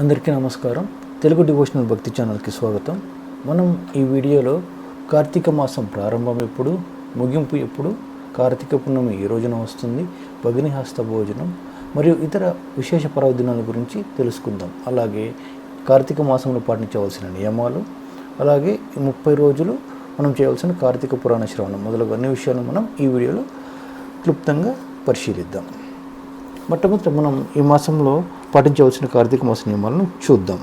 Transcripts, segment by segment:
అందరికీ నమస్కారం. తెలుగు డివోషనల్ భక్తి ఛానల్కి స్వాగతం. మనం ఈ వీడియోలో కార్తీక మాసం ప్రారంభం ఎప్పుడు ముగింపు ఎప్పుడు కార్తీక పున్నమి ఈ రోజున వస్తుంది భగ్నిహస్త భోజనం మరియు ఇతర విశేష పర్వదినాల గురించి తెలుసుకుందాం. అలాగే కార్తీక మాసంలో పాటించవలసిన నియమాలు అలాగే ముప్పై రోజులు మనం చేయవలసిన కార్తీక పురాణ శ్రవణం మొదలగు అన్ని విషయాలు మనం ఈ వీడియోలో క్లుప్తంగా పరిశీలిద్దాం. మొట్టమొదట మనం ఈ మాసంలో పాటించవలసిన కార్తీక మాస నియమాలను చూద్దాం.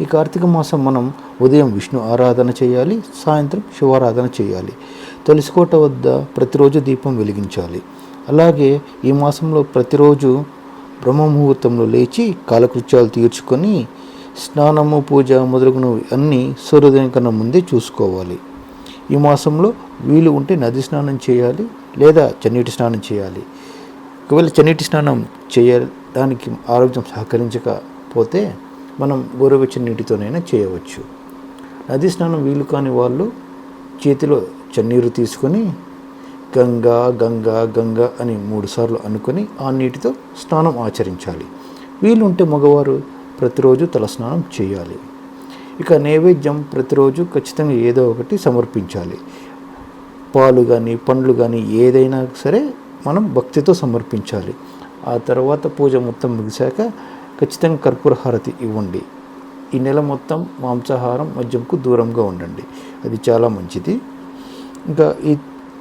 ఈ కార్తీక మాసం మనం ఉదయం విష్ణు ఆరాధన చేయాలి సాయంత్రం శివారాధన చేయాలి. తులసికోట వద్ద ప్రతిరోజు దీపం వెలిగించాలి. అలాగే ఈ మాసంలో ప్రతిరోజు బ్రహ్మ ముహూర్తంలో లేచి కాలకృత్యాలు తీర్చుకొని స్నానము పూజ మొదలగునవి అన్నీ సూర్యోదయం కన్నా ముందే చూసుకోవాలి. ఈ మాసంలో వీలు ఉంటే నది స్నానం చేయాలి లేదా చన్నీటి స్నానం చేయాలి. ఒకవేళ చన్నీటి స్నానం చేయాలి దానికి ఆరోగ్యం సహకరించకపోతే మనం గోరువెచ్చని నీటితోనైనా చేయవచ్చు. నదీ స్నానం వీలు కాని వాళ్ళు చేతిలో చన్నీరు తీసుకొని గంగా గంగా గంగా అని మూడుసార్లు అనుకొని ఆ నీటితో స్నానం ఆచరించాలి. వీలుంటే మగవారు ప్రతిరోజు తలస్నానం చేయాలి. ఇక నైవేద్యం ప్రతిరోజు ఖచ్చితంగా ఏదో ఒకటి సమర్పించాలి. పాలు కానీ పండ్లు కానీ ఏదైనా సరే మనం భక్తితో సమర్పించాలి. ఆ తర్వాత పూజ మొత్తం ముగిశాక ఖచ్చితంగా కర్పూర హారతి ఇవ్వండి. ఈ నెల మొత్తం మాంసాహారం మద్యంకు దూరంగా ఉండండి. అది చాలా మంచిది. ఇంకా ఈ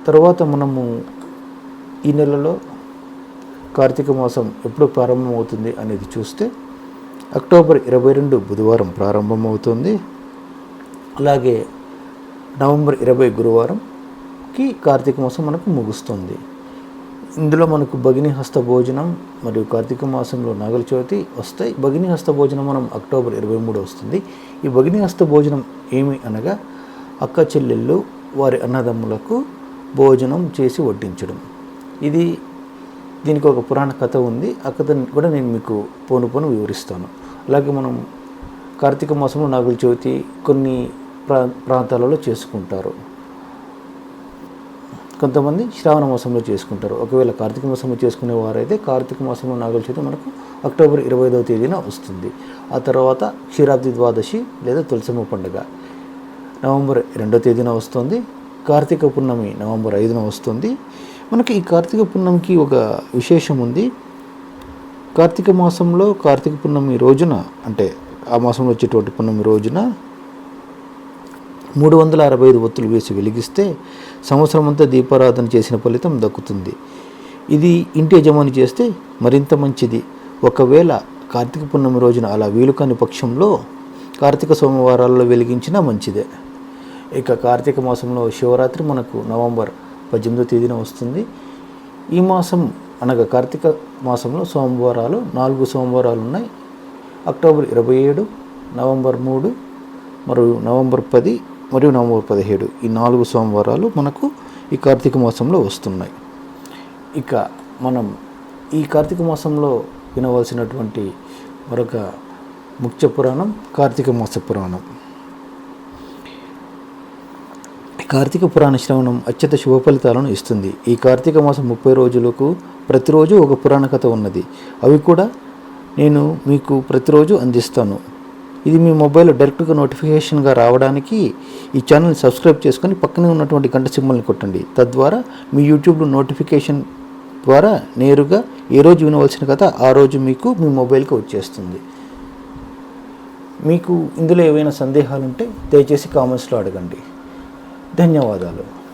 తర్వాత మనము ఈ నెలలో కార్తీక మాసం ఎప్పుడు ప్రారంభమవుతుంది అనేది చూస్తే అక్టోబర్ ఇరవై రెండు బుధవారం ప్రారంభమవుతుంది. అలాగే నవంబర్ ఇరవై గురువారంకి కార్తీక మాసం మనకు ముగుస్తుంది. ఇందులో మనకు భగిని హస్త భోజనం మరియు కార్తీక మాసంలో నాగల చవితి వస్తాయి. భగిని హస్త భోజనం మనం అక్టోబర్ ఇరవై మూడు వస్తుంది. ఈ భగిని హస్త భోజనం ఏమి అనగా అక్క చెల్లెళ్ళు వారి అన్నదమ్ములకు భోజనం చేసి వడ్డించడం. ఇది దీనికి ఒక పురాణ కథ ఉంది. ఆ కథని కూడా నేను మీకు పోను పోను వివరిస్తాను. అలాగే మనం కార్తీక మాసంలో నాగుల చవితి కొన్ని ప్రా ప్రాంతాలలో చేసుకుంటారు. కొంతమంది శ్రావణ మాసంలో చేసుకుంటారు. ఒకవేళ కార్తీక మాసంలో చేసుకునే వారైతే కార్తీక మాసంలో నాగుల చవితి మనకు అక్టోబర్ ఇరవై ఐదవ తేదీన వస్తుంది. ఆ తర్వాత క్షీరాబ్ది ద్వాదశి లేదా తులసమ్మ పండుగ. నవంబర్ రెండో తేదీన వస్తుంది. కార్తీక పున్నమి నవంబర్ ఐదున వస్తుంది. మనకి ఈ కార్తీక పున్నమికి ఒక విశేషం ఉంది. కార్తీక మాసంలో కార్తీక పున్నమి రోజున అంటే ఆ మాసంలో వచ్చేటువంటి పున్నమి రోజున మూడు వందల అరవై ఐదు ఒత్తులు వేసి వెలిగిస్తే సంవత్సరమంతా దీపారాధన చేసిన ఫలితం దక్కుతుంది. ఇది ఇంటి యజమాని చేస్తే మరింత మంచిది. ఒకవేళ కార్తీక పూర్ణమి రోజున అలా వీలు కాని పక్షంలో కార్తీక సోమవారాల్లో వెలిగించినా మంచిదే. ఇక కార్తీక మాసంలో శివరాత్రి మనకు నవంబర్ పద్దెనిమిదో తేదీన వస్తుంది. ఈ మాసం అనగా కార్తీక మాసంలో సోమవారాలు నాలుగు సోమవారాలు ఉన్నాయి. అక్టోబర్ ఇరవై ఏడు నవంబర్ మూడు మరియు నవంబర్ పది మరియు నవంబర్ పదిహేడు ఈ నాలుగు సోమవారాలు మనకు ఈ కార్తీక మాసంలో వస్తున్నాయి. ఇక మనం ఈ కార్తీక మాసంలో వినవలసినటువంటి మరొక ముఖ్య పురాణం కార్తీక మాస పురాణం. కార్తీక పురాణ శ్రవణం అత్యంత శుభ ఫలితాలను ఇస్తుంది. ఈ కార్తీక మాసం ముప్పై రోజులకు ప్రతిరోజు ఒక పురాణ కథ ఉన్నది. అవి కూడా నేను మీకు ప్రతిరోజు అందిస్తాను. ఇది మీ మొబైల్లో డైరెక్ట్గా నోటిఫికేషన్గా రావడానికి ఈ ఛానల్ని సబ్స్క్రైబ్ చేసుకొని పక్కనే ఉన్నటువంటి గంట సింబల్ని కొట్టండి. తద్వారా మీ యూట్యూబ్లో నోటిఫికేషన్ ద్వారా నేరుగా ఏ రోజు వినవలసిన కథ ఆ రోజు మీకు మీ మొబైల్కి వచ్చేస్తుంది. మీకు ఇందులో ఏవైనా సందేహాలు ఉంటే దయచేసి కామెంట్స్లో అడగండి. ధన్యవాదాలు.